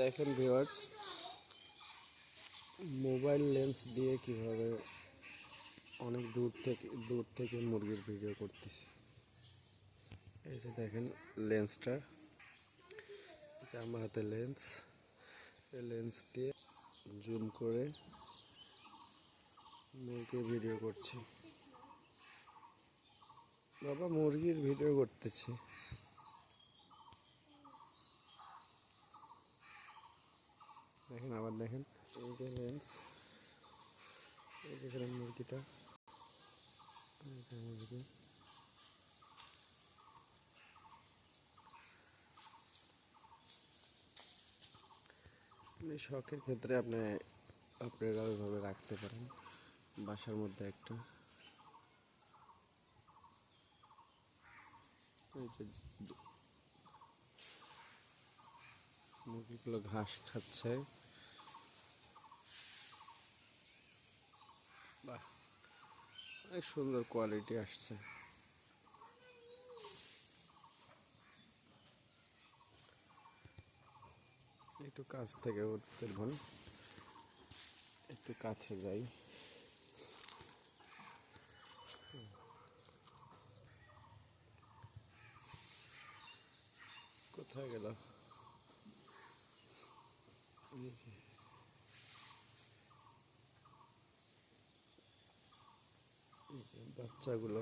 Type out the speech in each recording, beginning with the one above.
দেখেন viewers mobile lens দিয়ে কীভাবে অনেক দূর থেকে দূর থেকে মুরগির ভিডিও করতেছি। এই যে দেখেন লেন্সটা যে আমার হাতে লেন্স লেন্স দিয়ে জুম করে মুরগির ভিডিও করছি। বাবা, মুরগির ভিডিও করতেছি। দেখেন, আবার দেখেন। এই যে লেন্স এই যে এখানে মুরগিটা। মুরগি। আপনি শখের ক্ষেত্রে আপনি, আপনারা ওইভাবে রাখতে পারেন, বাসার মধ্যে একটা। এই যে মুরগিগুলো ঘাস খাচ্ছে। বাহ, অনেক সুন্দর কোয়ালিটি আসছে। একটু কাছ থেকে উঠতে দেখুন একটু কাছে যাই। কোথায় গেল? বাচ্চাগুলো।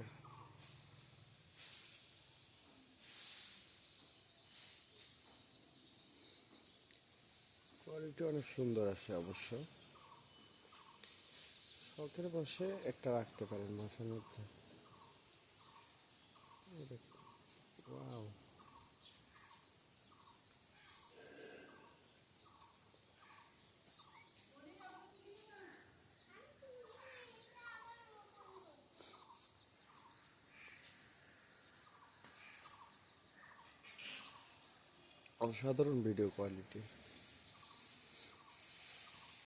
কোয়ালিটি অনেক সুন্দর আসে অবশ্য। শখের বসে একটা রাখতে পারেন মাসের মধ্যে। অসাধারণ ভিডিও কোয়ালিটি